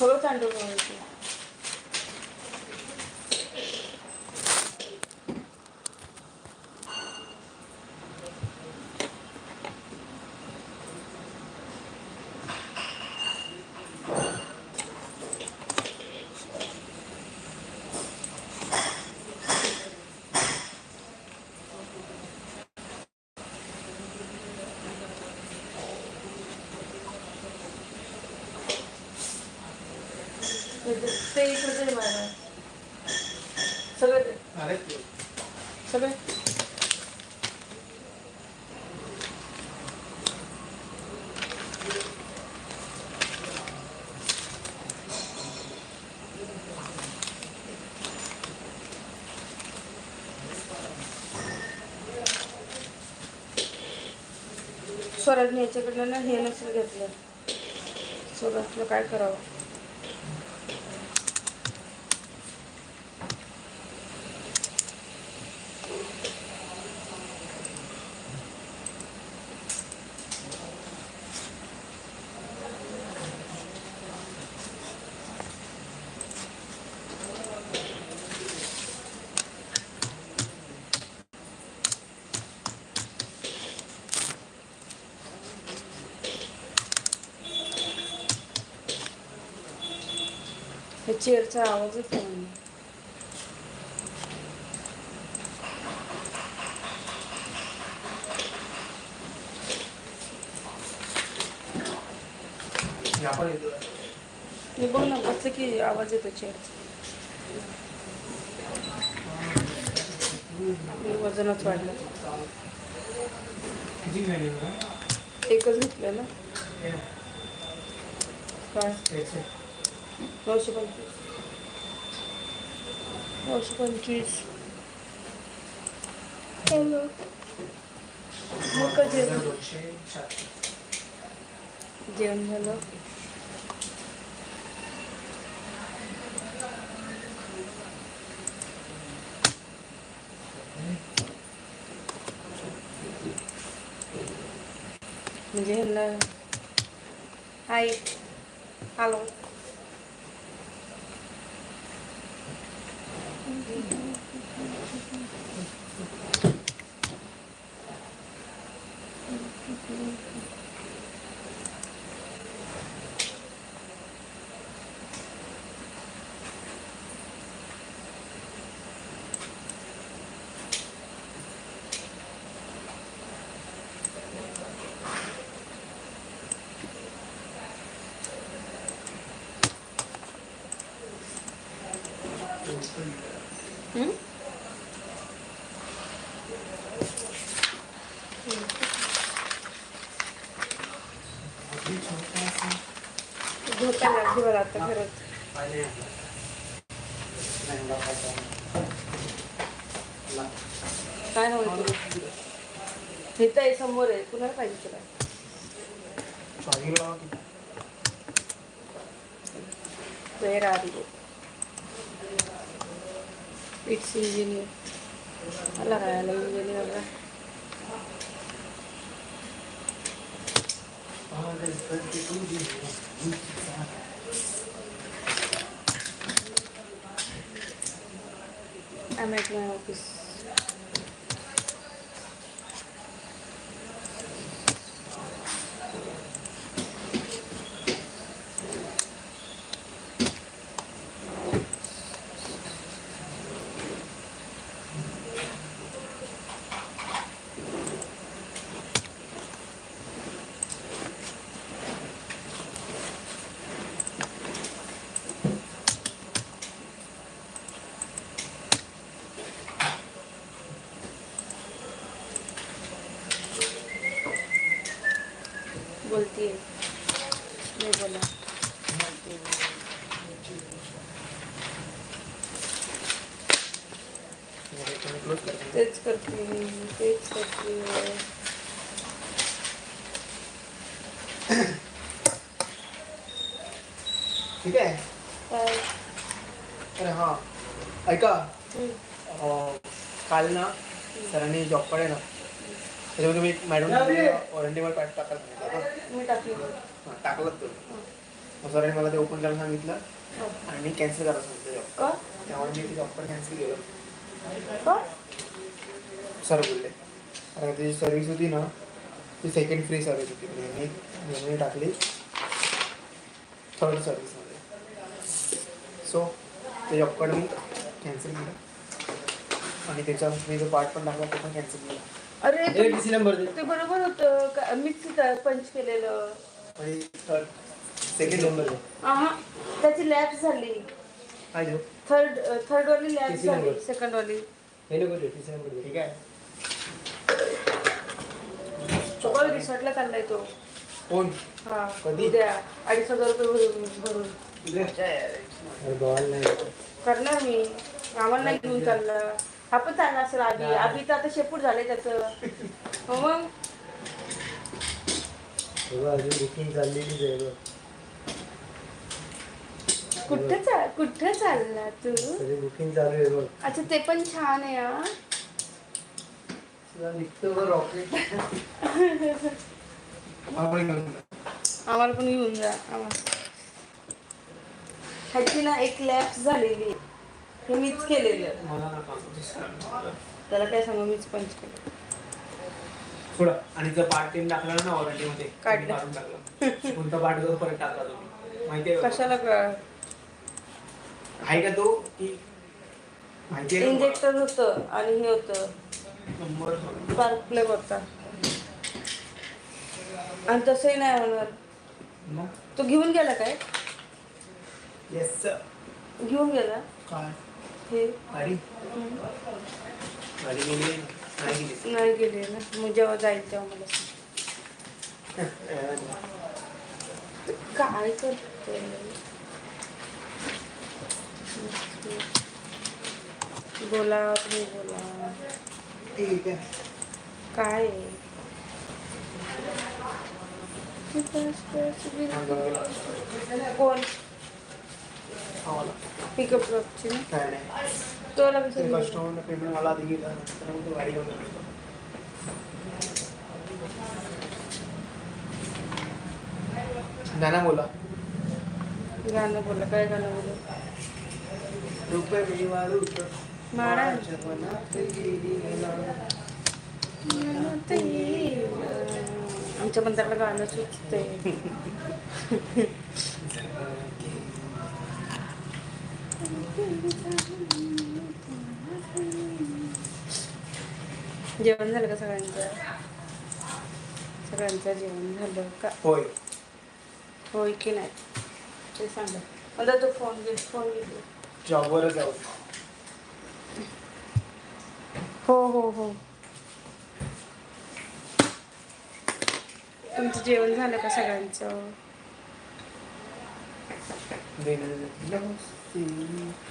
थोडं तांदूळ घालायचं ते- इकडे सगळे सगळे? स्वराजने याच्याकडनं ना हे नसेल घेतलं. स्वराजला काय करावं? चेअरचा आवाज येतो मी बघ ना बसलं की आवाज येतो चेअरचा मी वजनच वाढलं? एकच घेतलं ना? काय. नऊशे पंचवीस. नऊशे पंचवीस. मग का जेवण जेवण झालं. म्हणजे ह्यांना हाय. हॅलो हम्म? अगदी छोटासा. झोपायला लागली मला आता खरंच पाहिजे आपलं. नाही, मला खायचं आहे. ला. काय नव्हतं हे तर समोर आहे कुणाला पाहिजे तुला Sorry लावा की. वेर इंजिनियर काय आला इंजिनियरला I'm at my office. बोलतीये नाही बोला क्लोज करते तेच करते मी, तेच करते. ठीक आहे? काय? अरे हां. ऐका. अं, काल ना सरांनी जॉबकडे ना त्याच्यामध्ये तुम्ही मॅडम वॉरंटीवर पॅट टाकायला सांगितलं ना मी टाकली. हां, तुम्ही सरांनी मला ते ओपन करायला सांगितलं हो. आणि मी कॅन्सल करायला सांगितलं जॉब का? त्यामुळे मी ती जॉब पण कॅन्सल केलं. का? सर बोलले. कारण त्याची सर्व्हिस होती ना ती सेकंड फ्री सर्व्हिस होती. म्हणजे मी नोंदणी टाकली. थर्ड सर्व्हिसमध्ये सो ते जॉब कार्ड मी कॅन्सल केलं. आणि त्याचा मी जो पार्ट पण टाकला तो पण कॅन्सल केला. अरे ते- टी सी नंबर दे. ते बरोबर होतं. का- मीच पंच केलेलं. आणि थर्ड सेकंड नंबर दे. आहा त्याची लॅब झाली. काय देऊ थर्ड थर्ड वाली लॅब किती झाली नंबर? सेकंड वाली. हे नको दे नंबर दे. ठीक आहे? चोकॉल रिसॉर्टला चाललाय तो. कोण? हा कधी? उद्या. अडीच हजार रुपये भरून भरून. अरे बॉल नाही. करणार मी. आम्हाला नाही घेऊन चालला. हा पण चालला असेल आधी. आधी तर आता शेपूट झालंय त्याचं. हो मग? तेव्हा अजून बुकिंग चाललेलीच आहे बघ. कुठं कुठं चालला तू? बुकिंग चालू आहे बघ. अच्छा ते पण छान आहे हा तुला निघतो बघ रॉकेट आपण घेऊन जा. आम्हाला पण घेऊन जा आम्हाला. ह्याची ना एक लॅप्स झालेली हे मीच केलेलं. त्याला काय सांगू मीच पंच केलं. थोडं आणि जर पार्ट टाइम टाकला ना वॉरंटी मध्ये काढलं. काढून टाकलं. कोणता पार्ट जर परत टाकला तुम्ही. माहितीये का? कशाला का आहे का तो? की तुम्हाला? इंजेक्टर होतं आणि हे होतं. स्पार्क प्लग होता आणि तसंही नाही होणार. तो घेऊन गेला काय? येस घेऊन गेला? काय? हे? नाही गेली. नाही गेले ना. मग जेव्हा जाईल तेव्हा मला. काय करते बोला तुम्ही बोला. ठीक आहे. काय? कोण? पिकअप ना? काय नाही. ते कसं कस्टमरला पेमेंट मला आधी गेला नंतर मग तो गाडी घेऊन गेला. गाणं बोला. गाणं बोला काय गाणं बोला? रुपये मी मारा गेलेला. आमच्या मंदिराला गाणं सुचते जेवण झालं का सगळ्यांचं? सगळ्यांचं जेवण झालं का? होय. होय की नाही? ते सांगा. मला तो फोन घे फोन घे. जॉबवरच जाऊ. हो हो हो. तुमचं जेवण झालं का सगळ्यांचं?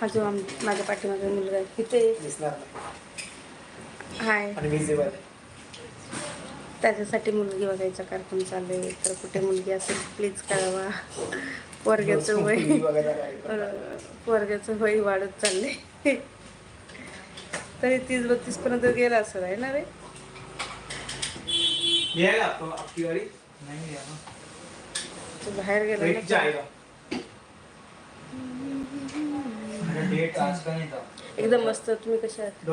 हा जो आम माझ्या पाठीमागे मुलगा आहे. तिथे हाय. त्याच्यासाठी मुलगी बघायचा कार्यक्रम चालू आहे. तर कुठे मुलगी असेल प्लीज कळवा. वर्गाचं वय वर्गाचं वय वाढत चाललंय. तरी तीस बत्तीस पर्यंत गेला असं आहे ना रे? गाड़ी. नहीं तू बाहेर गेला वेट ना जाएगा मेरा डेट आज का नाही था एकदम मस्त. तुम्ही कशा आहात?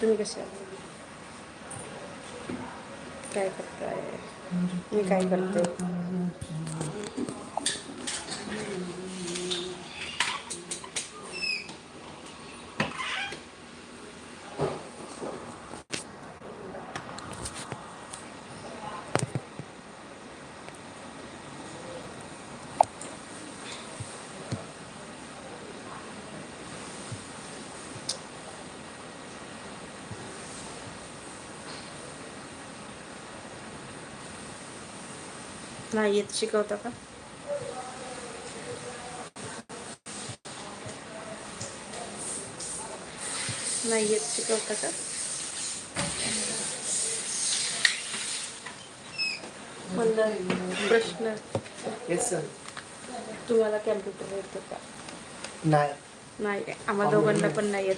तुम्ही कशा आहात? काय करताय? मी काय करते? नाही येत शिकवता का? नाही येत शिकवता का? प्रश्न. येस सर तुम्हाला कॅम्प्युटर येतो का? नाही. नाही आम्हा दोघांना पण नाही येत.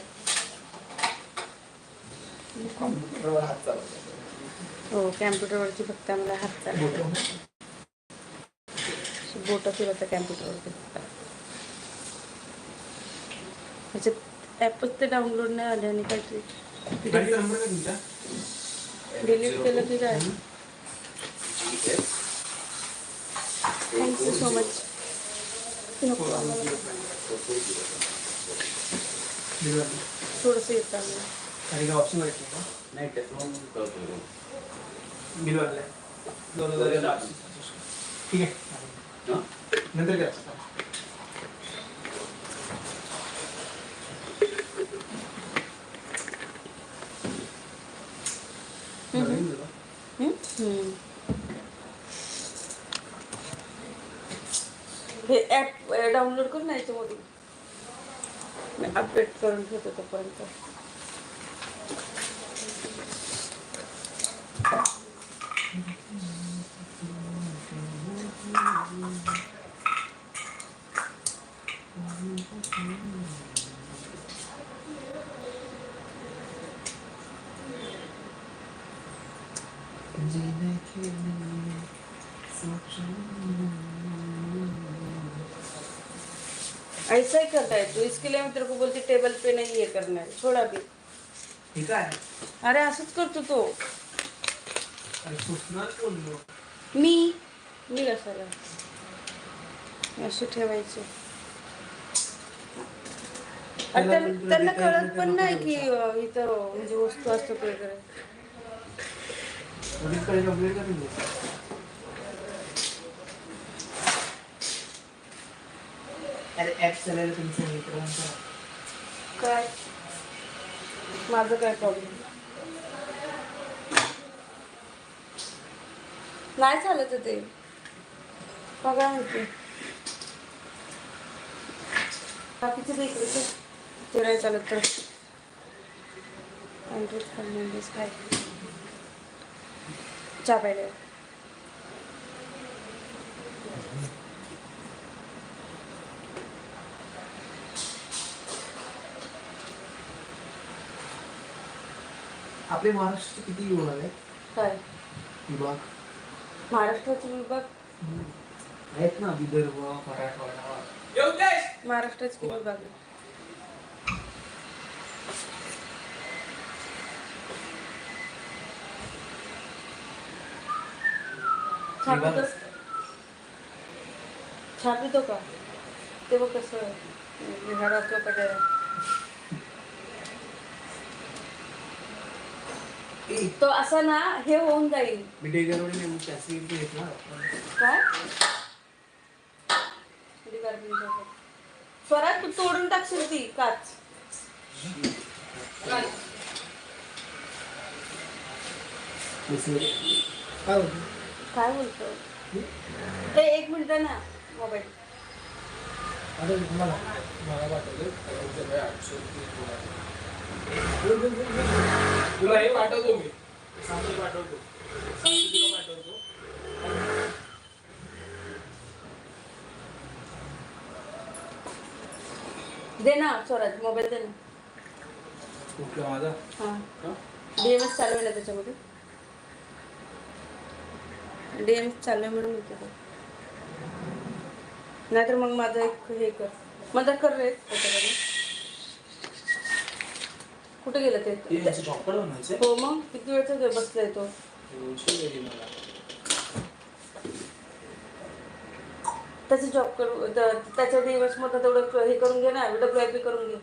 कॉम्प्युटरवर हात चालवतो. हो कॅम्प्युटरवरची फक्त आम्हाला हात चालतो बोट फिरवतं कॅम्प्युटरवरती ह्याच्यात ॲपच ते डाउनलोड नाही आले आणि काहीतरी डिलीट केलं की काय? Thank you so much. थोडंसं येतं. आणि काय ऑप्शन वाटते का नाही बिल वाटलं ठीक आहे. हा? नंतर. हे ॲप डाउनलोड करून मी अपडेट करून ठेवतो तोपर्यंत. ऐसा ही करता है तो। इसके लिए मैं तेरे को बोलती टेबल पे नहीं ये करना है। छोड़ा भी। ठीक आहे अरे असंच करतो तो अरे सुचणार बोललो मी। मी कशाला असे ठेवायचे. त्यांना कळत पण नाही की इथं म्हणजे वस्तू मित्रांचा काय? माझं काय प्रॉब्लेम नाही चालत ते. बघा म्हणते बाकीचे चालत तर फर्नांडिस काय चहा पाहिजे आपले महाराष्ट्र किती विभाग आहे काय? विभाग? महाराष्ट्राचे विभाग? आहेत ना विदर्भ मराठवाडा. महाराष्ट्राचे विभाग आहे? छापितो का? ते बघ कसं कडे ए, तो असा ना हे होऊन जाईल. काय किती गर्दी आहे. स्वरात तू तोडून टाकशील ती काच. काय बोलतो? ते एक मिनिट ना मोबाईल. तुला हे पाठवतो मी. पाठवतो. दे ना स्वराज मोबाईल दे ना. कुठला माझा? हां. डीएमएस चालू आहे ना त्याच्यामध्ये? डीएमएस चालू आहे म्हणून ते. नाहीतर मग माझं एक हे कर. माझा कर रे. त्याच्याकडे कुठे गेलं ते? यांचं हो मग किती वेळचा बसलाय तो. दोनशे गेली मला. त्याचा जॉब करू त्याच्या दिवस तेवढं हे करून घे ना डब्ल्यू आय पी करून घे.